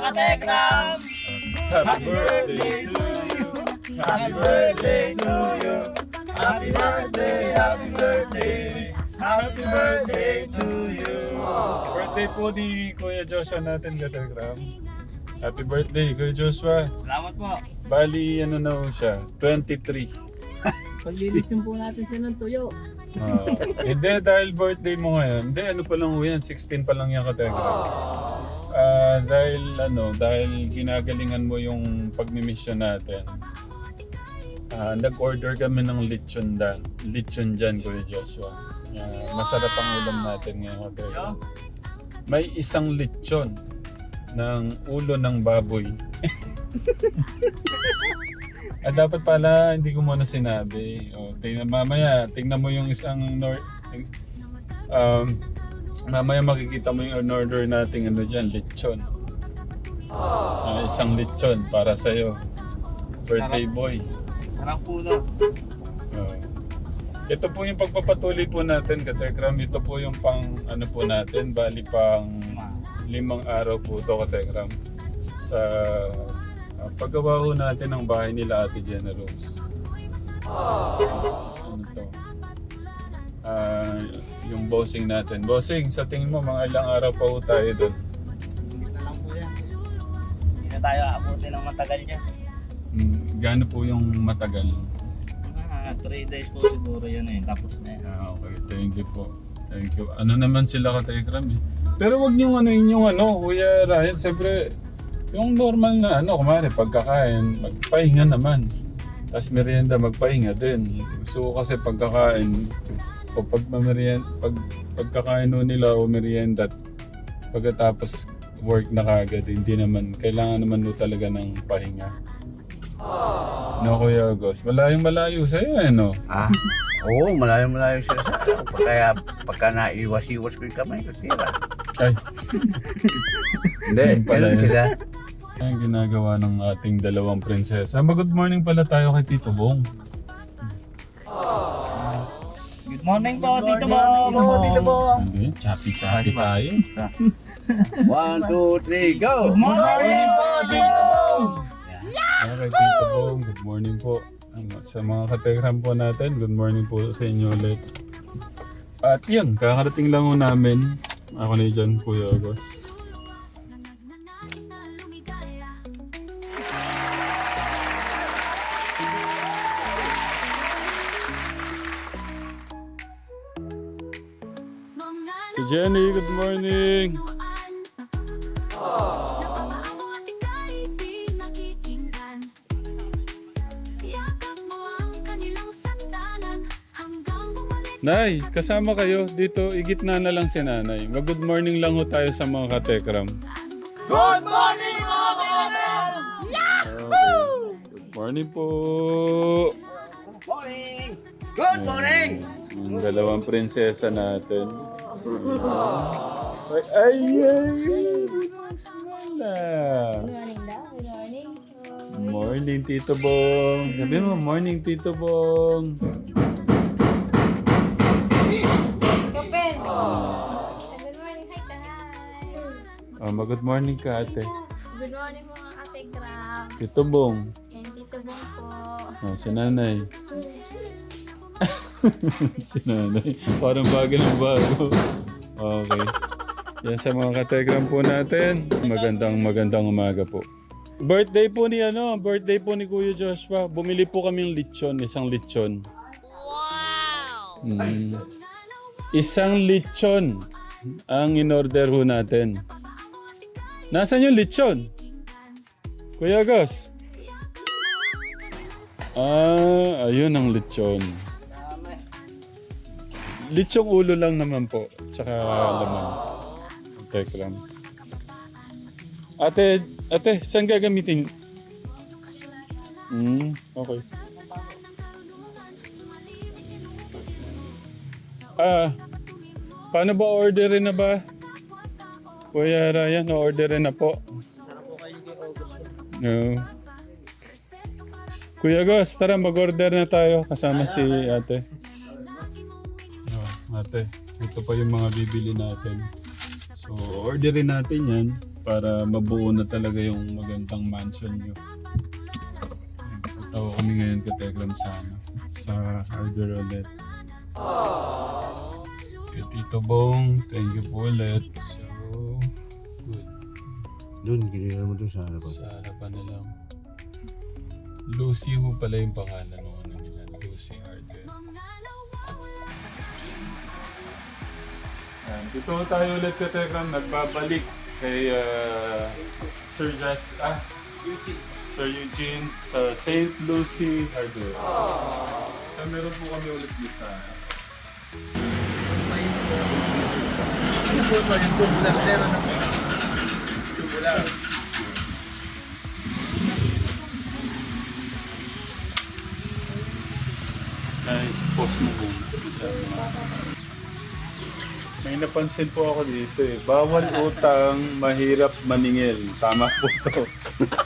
katekram! Happy birthday to you. Happy birthday to you. Happy birthday, happy birthday. Happy birthday to you. Birthday po ni Kuya Joshua natin, Kategram. Happy birthday, Kuya Joshua. Salamat po. Bali, ano na ho siya? 23. Paglilitsyon po natin siya ng tuyo. Ah, hindi, dahil birthday mo ngayon. Hindi, ano pa lang yan? 16 pa lang yan, Kategram. Ah, dahil ano, dahil ginagalingan mo yung pagmimission natin. Ah, nag-order kami ng lechon dan, lechon dyan, Kuya Joshua. Ah, masarap ang ulam natin ngayon, Kategram. May isang lechon ng ulo ng baboy. ah, dapat pala hindi ko muna sinabi. O, tingnan, mamaya, tingnan mo yung isang nor- um, mamaya makikita mo yung order nating ano dyan, lechon. Ah, isang lechon para sa'yo. Birthday boy. Sarap po no. Oh. Ito po yung pagpapatuloy po natin, Katekram. Ito po yung pang ano po natin, bali pang limang araw po ito, Katekram. Sa uh, paggawa ho natin ng bahay nila Ate Jenna Rose. ano to? Ah, yung bossing natin. Bossing, sa tingin mo, mga ilang araw pa ho tayo doon. Hindi na lang po yan. Hindi na tayo aabutin ng matagal niya. Mm, gaano po yung matagal? Ah, 3 days po siguro yan eh. Tapos na yan. Ah, okay. Thank you po. Thank you. Ano naman sila ka Telegram eh. Pero wag niyo ano yung ano, Kuya Ryan, siyempre yung normal na ano, kumari pagkakain, magpahinga naman. Tapos merienda, magpahinga din. So kasi pagkakain, o pag mamerienda, pag, pagkakain nila o merienda, at pagkatapos work na kagad, hindi naman, kailangan naman ho talaga ng pahinga. No, Kuya Agos. Malayong malayo sa'yo eh, no? Ah, oo, malayo-malayo siya sa ano. Kaya pagka naiwas-iwas ko yung kamay ko, tira. Ay, Hindi, ganun sila. Ang ginagawa ng ating dalawang prinsesa. Mag-good morning pala tayo kay Tito Bong. Good morning po, Tito Bong! Good morning, Tito Bong! Hindi, chappy-chappy tayo. One, two, three, go! Good morning po, Tito Bong! Okay, Tito Bong, good morning po. Ano, Sa mga kategram po natin, good morning po sa inyo ulit. At yun, kakarating lang ho namin. Ako na dyan, Kuya Agos. Jenny, good morning. Nay, kasama kayo dito. Igitna na lang si nanay. Mag-good morning lang ho tayo sa mga katekram. Good morning po, Tito Good morning po. Morning! Good morning! Yung dalawang prinsesa natin. Ay, ay, ay! Binosmala. Good morning daw. Good morning. Morning, Tito Bong. Sabi mo, morning, Tito Bong. Kapen! Good morning. Hi. Oh, mag-good morning ka, ate. Good morning mga ate Krab. Tito Bong. And Tito Bong po. Oh, si nanay. si nanay. Parang bago ng bago. Okay. Yan sa mga kategram po natin. Magandang magandang umaga po. Birthday po ni ano, birthday po ni Kuya Joshua. Bumili po kami ng lechon, isang lechon. Wow! Isang lechon ang in-order ho natin. Nasaan yung lechon? Kuya Gus? Ah, ayun ang lechon. Lechong ulo lang naman po. Tsaka laman. Tekram. Ate, ate, saan gagamitin? Hmm, okay. Ah, paano ba orderin na ba? Kuya Ryan, orderin na po. No. Kuya Gus, tara mag-order na tayo kasama si ate. Ate, ito pa yung mga bibili natin. So, orderin natin yan para mabuo na talaga yung magandang mansion nyo. Ko kami ngayon ka Tegram sa ano, sa Harbor ulit. Kay Tito Bong, thank you po ulit. So, good. Doon, ginila mo doon sa harapan. Sa harapan na lang. Lucy ho pala yung pangalan ng ano nila. Lucy Hardware. Yan. Dito tayo ulit ka Tegram. Nagbabalik kay ah, Sir Just... Ah, Sir Eugene sa St. Lucy Hardware. So, meron po kami ulit isa. Po ito? Yung tubular sir, ano? Tubular. Ay, post mo muna. May napansin po ako dito eh. Bawal utang, mahirap maningil. Tama po to.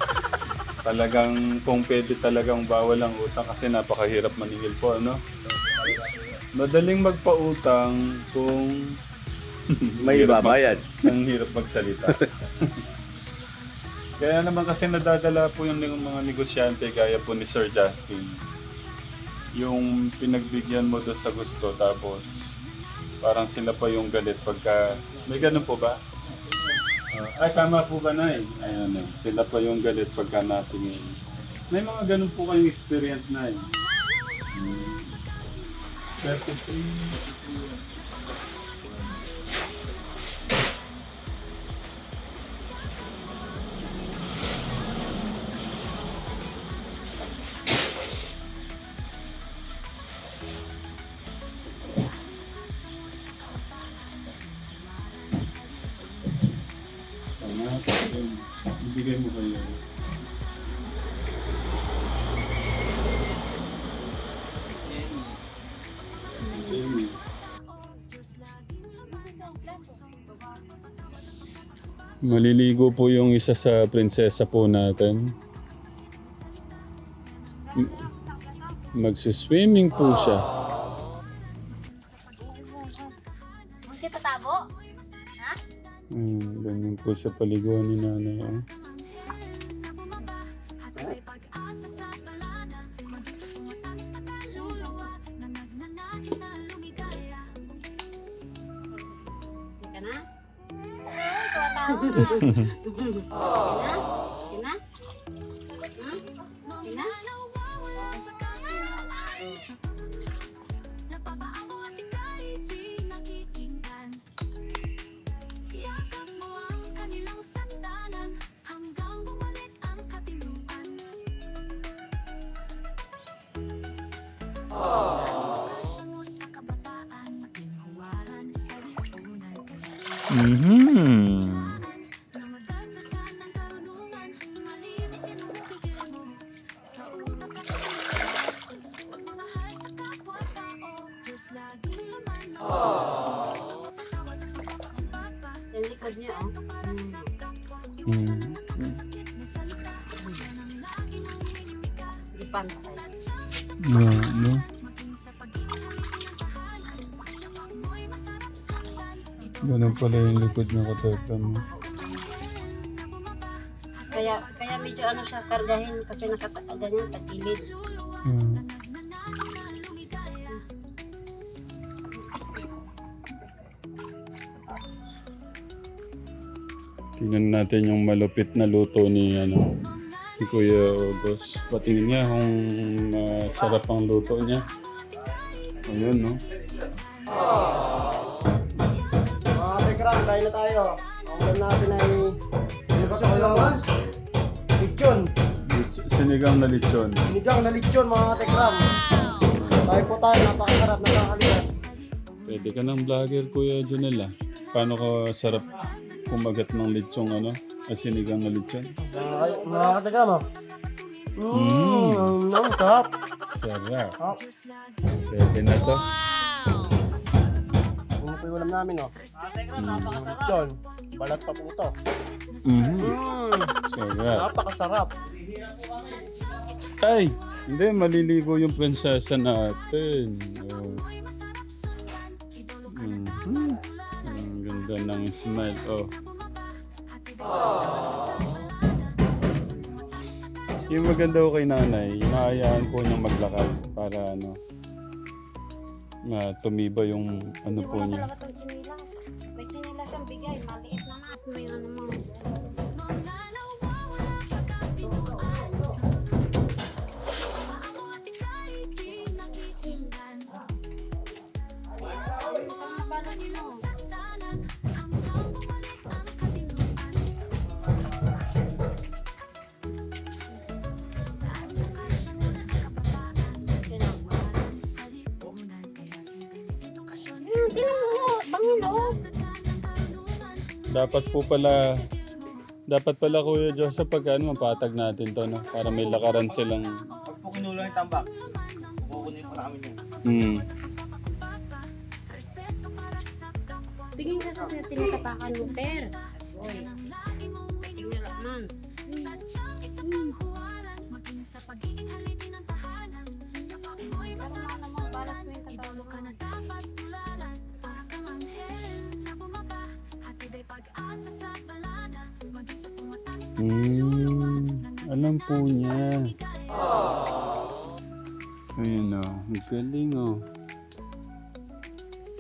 talagang, kung pwede talagang bawal ang utang kasi napakahirap maningil po, ano? Madaling magpautang kung May mag- babayad. ang hirap magsalita. Kaya naman kasi nadadala po yung mga negosyante gaya po ni Sir Justin. Yung pinagbigyan mo doon sa gusto tapos parang sila pa yung galit pagka... May ganun po ba? Ah, ay, tama po ba na eh? Ayan eh. Sila pa yung galit pagka nasingin. May mga ganun po kayong experience na eh. Hmm. 33, Yun. Ibigay mo kayo. Jamie. Maliligo po yung isa sa prinsesa po natin. Magsiswimming po siya. Po siya paliguan ni nanay. Oh. Ka na? Mm-hmm. Likod ng katata mo. Kaya, kaya medyo ano siya kargahin kasi nakataka ganyan, tagilid. Mm. Tingnan natin yung malupit na luto ni ano ni Kuya August. Patingin niya kung masarap ang luto niya. Ayun, no? Na tayo. Ang ulam natin ay... Ano ba ito? Lechon. Lich- Sinigang na lechon. Sinigang na lechon mga tekram. Tayo po tayo, napakasarap, nakakalimutan. Pwede ka ng vlogger, Kuya Junel, ah. Paano ka sarap kumagat ng lechong ano? Ah, sinigang na lechon? Mga mga katekram, oh. Mm. Mmm, ang sarap. Sarap. Oh, Pwede na to. Namin, oh. Lechon. Balat pa po ito. Mhm. Mmm, Sarap. napakasarap. Ay! Hindi, maliligo yung prinsesa natin. Oh. Mhm. Ang ganda ng smile. Oh. Yung maganda ko kay nanay, inaayaan po niyang maglakad para ano, na tumiba yung ano Hindi po niya. talaga itong chinilas. May chinilas siyang bigay. Maliit na nas. May ano mga. Tingnan mo, bangin oh. Dapat po pala, dapat pala Kuya Joseph pag ano, mapatag natin to, no? Para may lakaran silang, Pag po kinulang yung tambak, kukunin po namin yun. hmm. Tingin ka sa tinatapakan mo, per. Po niya. Ayun o, ang galing o.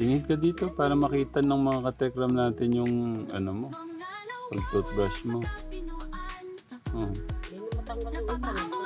Tingin ka dito para makita ng mga katekram natin yung ano mo, pag toothbrush mo. Oh. Hindi mo matanggal yung isa.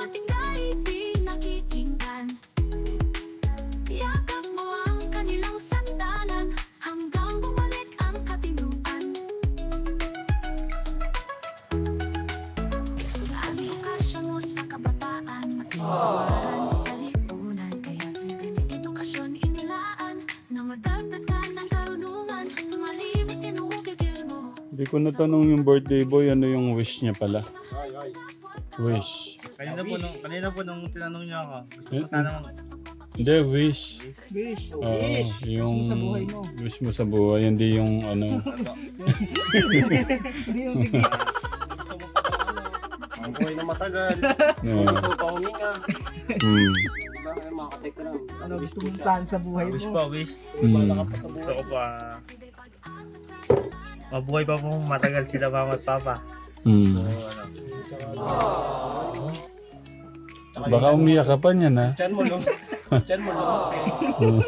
Hindi ko natanong yung birthday boy, ano yung wish niya pala. Ay, ay. Wish. Kanina po nung kanina po nung tinanong niya ako. Gusto Eh, ko sana mag Hindi, wish. Wish. Oo, Wish. yung wish mo sa buhay, hindi yung ano. Ang buhay na matagal. no. Ito pa huminga. Hmm. Diba? Ay. Ano gusto mong plan sa buhay wish mo? po, wish. Hmm. Gusto ko pa mabuhay pa po matagal sila mama at papa. Hmm. So, ano, Baka umiyak ka pa niyan ha. Diyan mo lang. Diyan mo lang.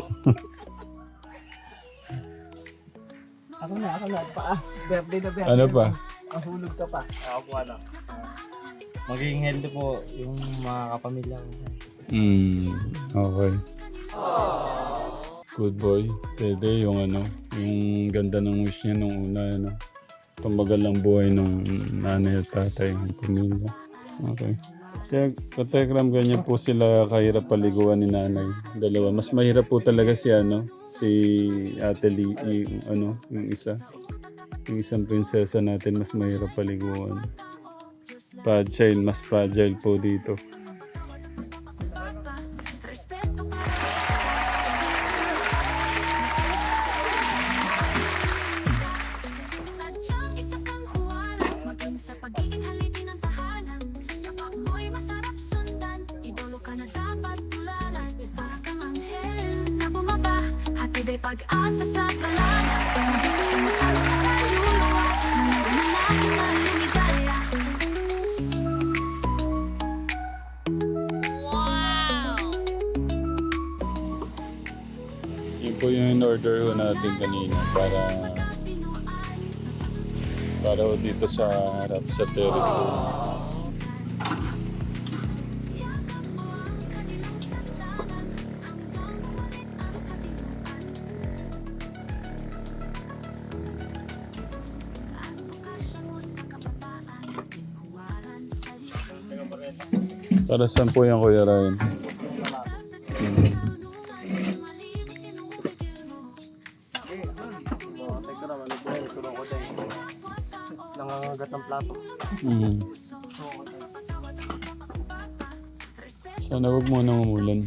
Ako na, ako na. Pa, ah, birthday na birthday. ano pa? Ang hulog ka pa. ako po ano. Magiging healthy po yung mga kapamilya ko. Hmm. Okay. Good boy. Pwede yung ano, yung ganda ng wish niya nung una, ano. Tumagal ang buhay ng nanay at tatay ng pamilya. Okay. Kaya katekram ganyan po sila kahirap paliguan ni nanay. Dalawa. Mas mahirap po talaga si ano, si Ate Lee, yung, ano, yung isa. Yung isang prinsesa natin mas mahirap paliguan. Fragile, mas fragile po dito. Sa harap sa terrace. Para saan po yan, Kuya Ryan? Mm. Sana huwag mo nang umulan.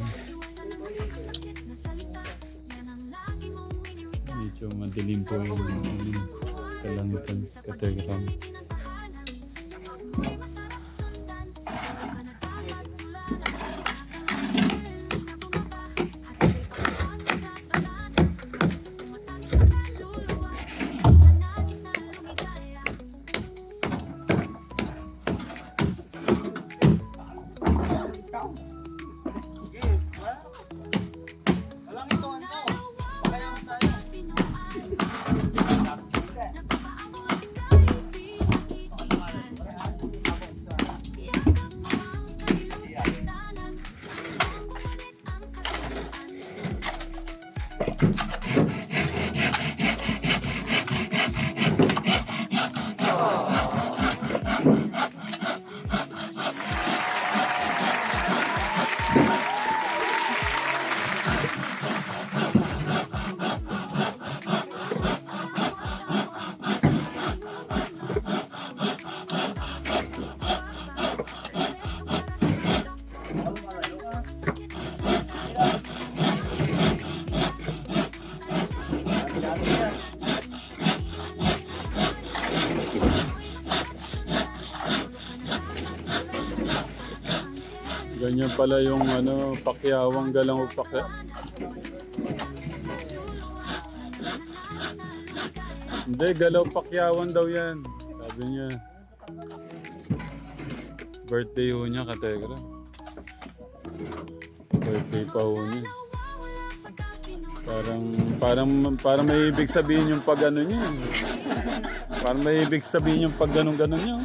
Medyo madilim po yung um, kalangitan, kategram. Ganyan pala yung ano, pakyawang galang o pakya. Hindi, galaw pakyawan daw yan. Sabi niya. Birthday ho niya, kategra. Birthday pa ho niya. Parang, parang, parang may ibig sabihin yung pag ano niya. eh. Parang may ibig sabihin yung pag ganun-ganun niya.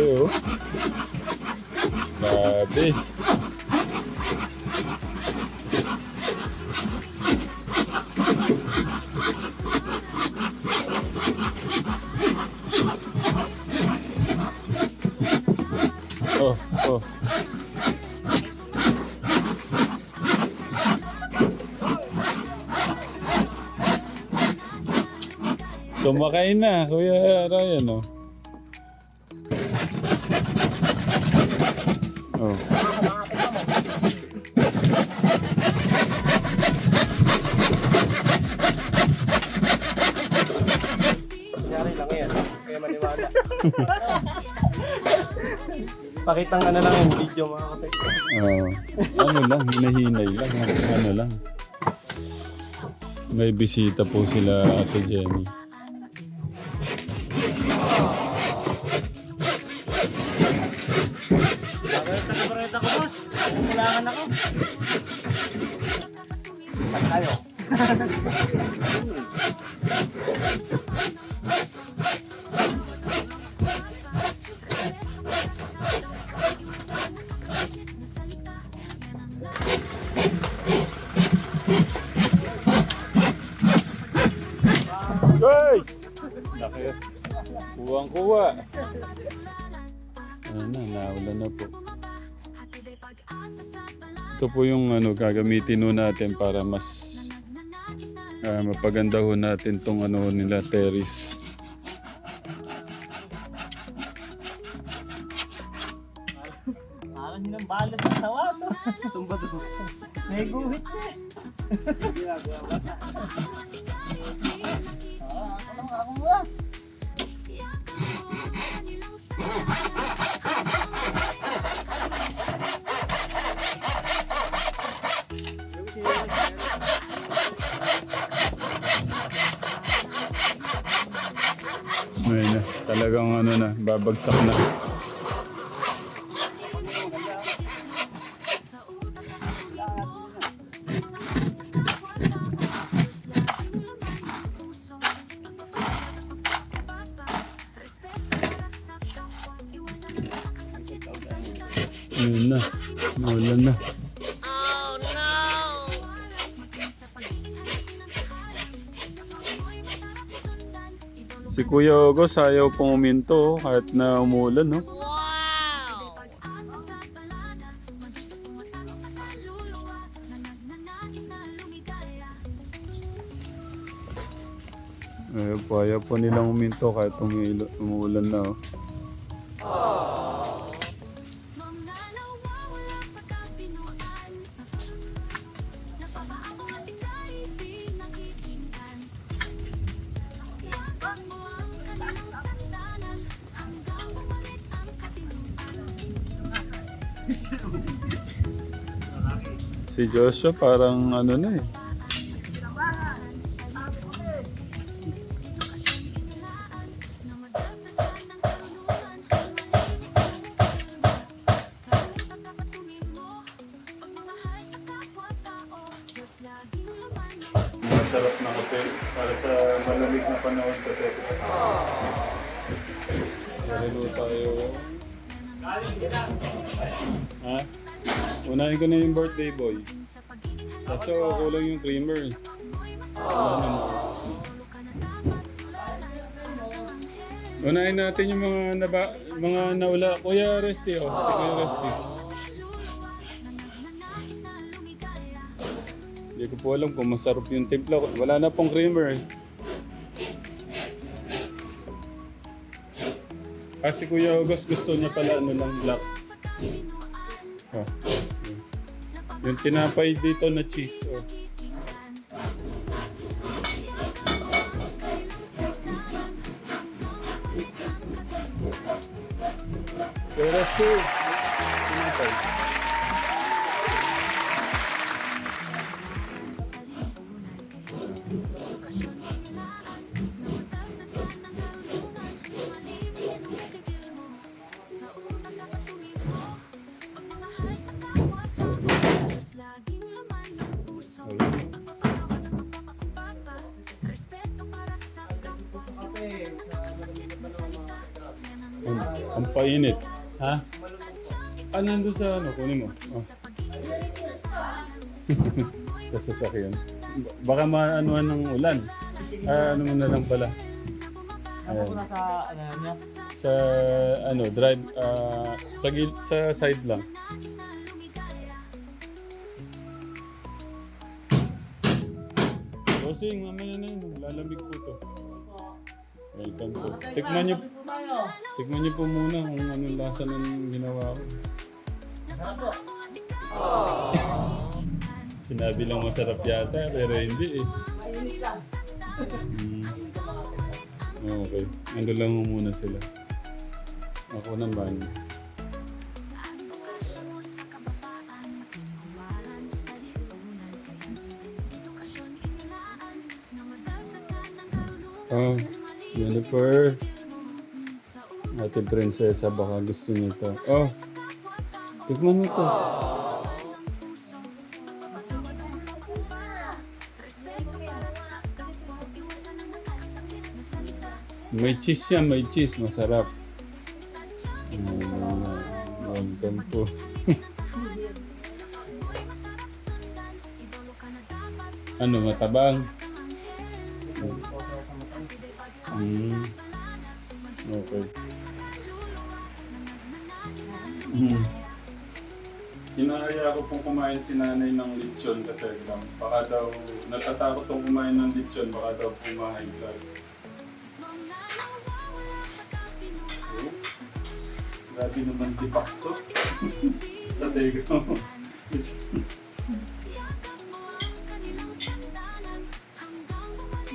Grabe oh. Grabe. Oh, oh. Sumakay na, Kuya Ryan, oh. Nangyari lang yan. Kaya maniwala. Pakitang ano lang yung video mga kapatid. Oh. ano lang, hinahinay lang. Ano lang. May bisita po sila Ate Jenny. Nakabareta ko boss. Kailangan ako. Tayo. Ito po yung ano, gagamitin ho natin para mas ah, mapaganda ho natin tong ano nila terrace. Parang yun ang balot ng sawa to. Tumba to. May guhit na eh. Ayun na, talagang ano na, babagsak na. Ayun na, naulan na. Si Kuya Ogos ayaw pong uminto kahit na umulan, no? Ayaw po, ayaw po nilang uminto kahit umuulan na, oh. Joshua parang ano na eh. Masarap na kape para sa malamig na panahon kape. Marilo tayo. Ha? Unahin ko na yung birthday boy. Kaso kulang yung creamer. Na maubos na. Unahin natin yung mga naba, mga nawala. Kuya Resty, oh. Si Kuya Resty. Hindi ko po alam kung masarap yung timpla. Wala na pong creamer. eh. Kasi Kuya August gusto niya pala ano lang black. Oh. Yung tinapay dito na cheese. Oh. Kuya sa ano, kunin mo. Oh. sa sasakyan. Ba- Baka maanuhan ng ulan. Ah, ano mo na lang pala. Ano Ayan. nasa, ano niya? Sa ano, drive, ah, sa, gil- sa side lang. Rosing, mamaya na yun. Lalamig po to. Welcome po. Tikman niyo, tikman niyo po muna kung anong lasa ng ginawa ko. Sinabi lang masarap yata, pero hindi eh. Hmm. Okay. Ando lang muna sila. Ako naman. Oh, Jennifer. Ate Prinsesa, baka gusto niyo to. Oh, tikman mo to. May cheese yan, may cheese. Masarap. Mm, welcome po. ano, matabang? Kumain si nanay ng lechon ka Telegram. Baka daw, natatakot tong kumain ng lechon, baka daw pumahay blood. Oh, Grabe naman di to. Tatay ko.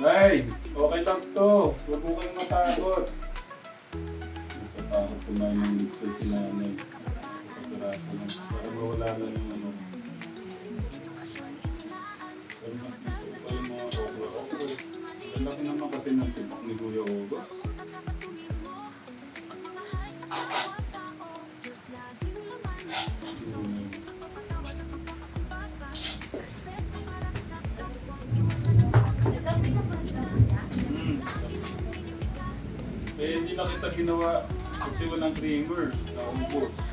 Nay, okay lang to. Huwag mo kayong matakot. Natatakot kumain ng lechon si nanay. Pagkaraso lang. Para mawala na yung ano. Laki naman kasi ng tipak ni Kuya Ogos. Mm. Sigaw, di ka sa sigaw niya? Mm. Eh, hindi na kita ginawa kasi walang creamer. Naubos.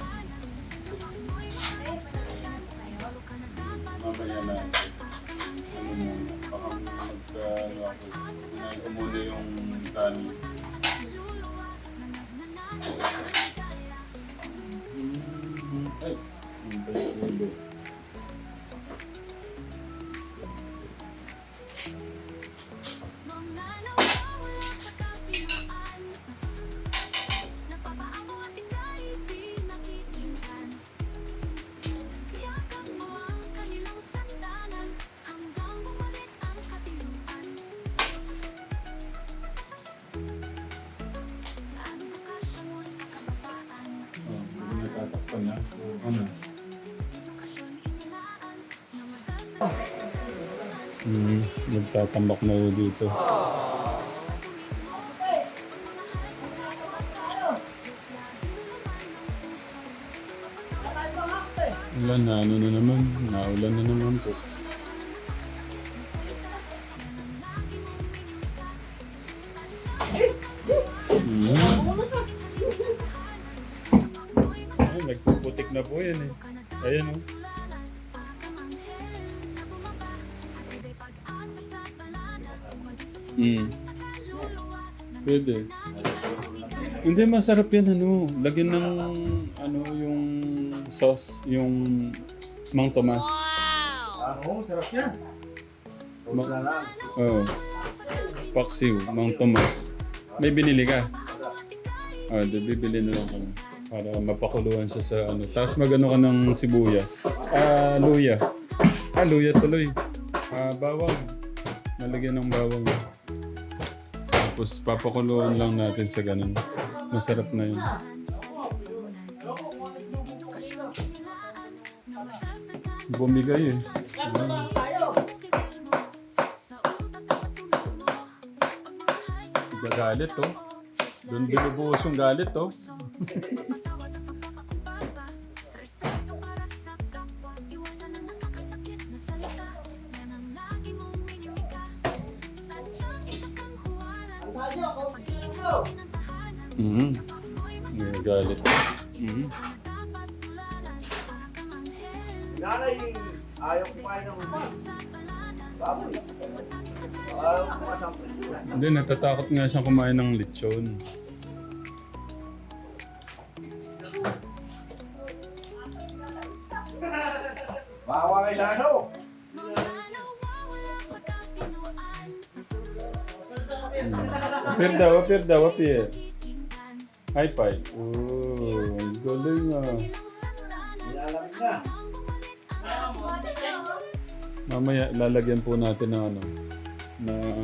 Nagtatambak na ho dito. Wala na, ano na naman. Naulan na naman po. Ay, nagpuputik na po yan eh. Ayan oh. Mm. Pwede. Hindi masarap yan ano. Lagyan ng ano yung sauce, yung Mang Tomas. Ah, oo, sarap yan. Ma- Oo. Paksiw, Mang Tomas. May binili ka? Ah, di bibili na lang kami. Para mapakuluan siya sa ano. Tapos magano ka ng sibuyas. Ah, luya. Ah, luya tuloy. Ah, bawang. Nalagyan ng bawang. Tapos papakuluan lang natin sa ganun. Masarap na yun. Bumigay eh. Gagalit to. Doon binubuhos yung galit to. Mhm. Mhm. Para kang anghel Nanay, ayaw kumain ng baboy. Ayaw kumasampul sila. Hindi, natatakot nga siyang kumain ng lechon. Bawa kay Sano. Apir daw, apir daw, apir. High five. Oh, ang galing ah. Nilalamig na. Mamaya, lalagyan po natin ng ano, ng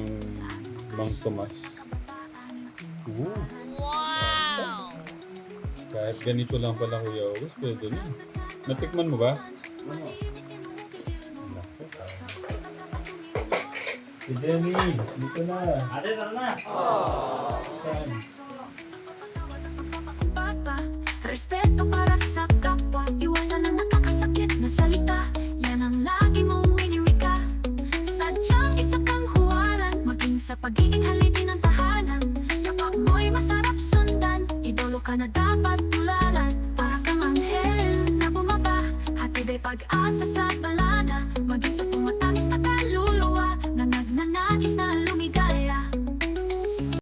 Mang Tomas. Wow! Kahit ganito lang pala Kuya August, pwede na. Natikman mo ba? Si Jenny, dito na. Ate, tara na. Saan? Respeto para sa kapwa. Iwasan ang nakakasakit na salita. Yan ang lagi mong winiwika. Sadyang isa kang huwaran. Maging sa pagiging haligi